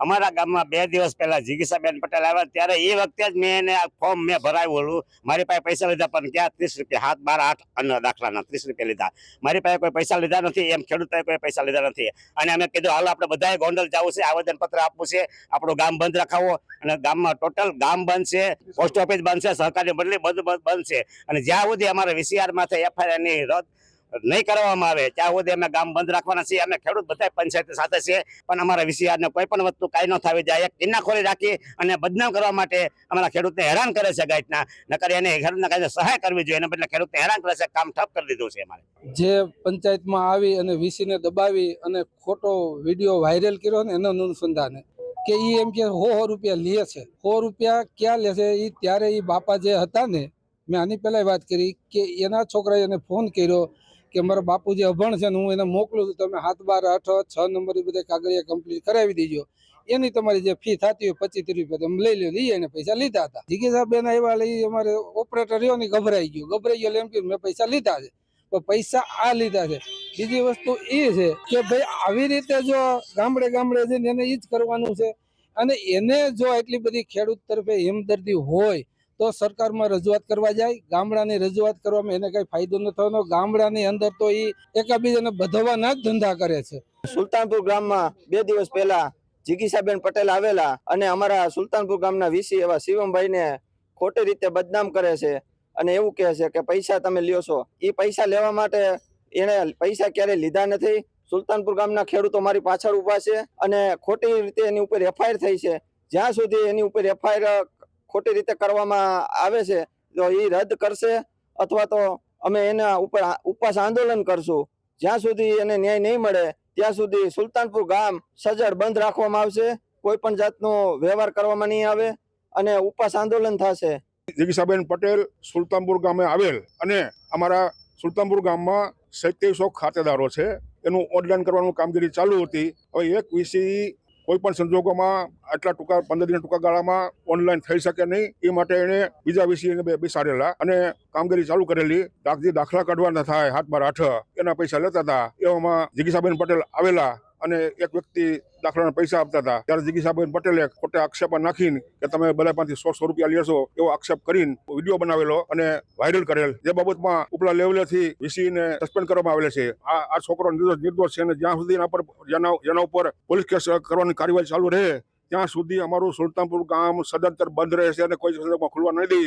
અમારા ગામમાં બે દિવસ પહેલા જીગીસાબેન પટેલ આવ્યા. ત્યારે એ વખતે જ મેં એને ફોર્મ મેં ભરાવ્યું મારી પાસે પૈસા લીધા, પણ ક્યાં ત્રીસ રૂપિયા? હાથ બાર, આઠ અન્ન દાખલાના ત્રીસ રૂપિયા લીધા. મારી પાસે કોઈ પૈસા લીધા નથી, એમ ખેડૂતોએ કોઈ પૈસા લીધા નથી. અને અમે કીધું, હાલ, આપણે બધાએ ગોંડલ જવું છે, આવેદનપત્ર આપવું છે. આપણું ગામ બંધ રખાવો. અને ગામમાં ટોટલ ગામ બંધ છે પોસ્ટ ઓફિસ બંધ છે, સહકારી બદલી બધું બંધ છે. અને જ્યાં સુધી અમારે વીસીઆર માથે એફઆઈઆરની રદ નહીં કરવામાં આવે. ત્યાં સુધી અમે ગામ બંધ રાખવાના છીએ, અમે ખેડૂત બધા પંચાયત સાથે છે પણ અમારા વિસીઆરને કોઈ પણ વસ્તુ કાંઈ ન થવી જાય એક કિન્નાખોરી રાખી અને બદનામ કરવા માટે અમારા ખેડૂતને હેરાન કરે છે ગાઈટના નકર એને ખેડૂતને કાંઈ સહાય કરવી જોઈએ, એના બદલે ખેડૂતને હેરાન કરે છે, કામ ઠપ કરી દીધું છે અમારે. જે પંચાયતમાં આવી અને વીસીને દબાવી અને ખોટો વીડિયો વાયરલ કર્યો ને એના અનુસંધાને, કે એ એમ કે હો રૂપિયા લે છે. સો રૂપિયા ક્યાં લે છે? એ ત્યારે એ બાપા જે હતા ને, મેં આની પહેલાં વાત કરી કે એના છોકરાએ એને ફોન કર્યો કે મારા બાપુ જે અભણ છે ને હું એને મોકલું છું, તમે હાથ બાર આઠ છ નંબર એ બધા કાગળિયા કમ્પ્લીટ કરાવી દેજો. એની તમારી જે ફી થતી હોય પચીસ રૂપિયા, તમે લઈ લો લઈએ એને પૈસા લીધા હતા. જીગી સાહેબ બેન આવ્યા લઈ અમારે ઓપરેટર રહ્યો ને ગભરાઈ ગયો. ગભરાઈ ગયો એમ કે મેં પૈસા લીધા છે. પૈસા આ લીધા છે. બીજી વસ્તુ એ છે કે ભાઈ, આવી રીતે જો ગામડે ગામડે જઈને એને એ જ કરવાનું છે. અને એને જો એટલી બધી ખેડૂત તરફે હિમદર્દી હોય તો સરકારમાં રજૂઆત કરવા જાય, ગામડાની રજૂઆત કરવામાં એને કઈ ફાયદો ન થવાનો. ગામડાની અંદર તો એ એકબીજાને બધવાના જ ધંધા કરે છે. સુલતાનપુર ગામમાં બે દિવસ પહેલા જીગીસાબેન પટેલ આવેલા અને અમારા સુલતાનપુર ગામના વીસી એવા શિવમભાઈને ખોટી રીતે બદનામ કરે છે અને એવું કહે છે કે પૈસા તમે લ્યો છો. એ પૈસા લેવા માટે એને પૈસા ક્યારેય લીધા નથી. સુલતાનપુર ગામના ખેડૂતો મારી પાછળ ઊભા છે અને ખોટી રીતે એની ઉપર એફઆઈઆર થઈ છે. જ્યાં સુધી એની ઉપર એફઆઈઆર ખોટી રીતે કરવામાં આવે છે, તો એ રદ કરશે અથવા તો અમે એના ઉપર ઉપવાસ આંદોલન કરશું. જ્યાં સુધી એને ન્યાય નહીં મળે, ત્યાં સુધી સુલતાનપુર ગામ સજ્જડ બંધ રાખવામાં આવશે, કોઈ પણ જાતનો વ્યવહાર કરવામાં નહીં આવે અને ઉપવાસ આંદોલન થશે. જગીસાબેન પટેલ સુલતાનપુર ગામે આવેલ અને અમારા સુલતાનપુર ગામમાં સત્યાવીસો ખાતેદારો છે. એનું ઓનલાઈન કરવાનું કામગીરી ચાલુ હતી. હવે એક વીસી કોઈ પણ સંજોગોમાં આટલા ટૂંકા, પંદર દિન ટૂંકા ગાળામાં ઓનલાઈન થઈ શકે નહીં. એ માટે એણે બીજા વિષયને બેસાડેલા અને કામગીરી ચાલુ કરેલી. દાખજી દાખલા કાઢવાના થાય હાથ બાર આઠ એના પૈસા લેતા હતા. એવામાં જીગીસાબેન પટેલ આવેલા. અને એક વ્યક્તિ દાખલાના પૈસા આપતા હતા. ત્યારે જગીસાબેન પટેલે ખોટા આક્ષેપ નાખીને કે તમે બધા પાસેથી સો રૂપિયા લેશો એવો આક્ષેપ કરીને વીડિયો બનાવેલો અને વાયરલ કરેલ. જે બાબતમાં ઉપલા લેવલેથી વીસીને સસ્પેન્ડ કરવામાં આવેલ છે. આ આ છોકરો નિર્દોષ નિર્દોષ છે અને જ્યાં સુધી એના પર, જેના ઉપર પોલીસ કેસ કરવાની કાર્યવાહી ચાલુ રહે, ત્યાં સુધી અમારું સુલતાનપુર ગામ સદંતર બંધ રહેશે અને કોઈ સંજોગોમાં ખુલવા નહીં દે.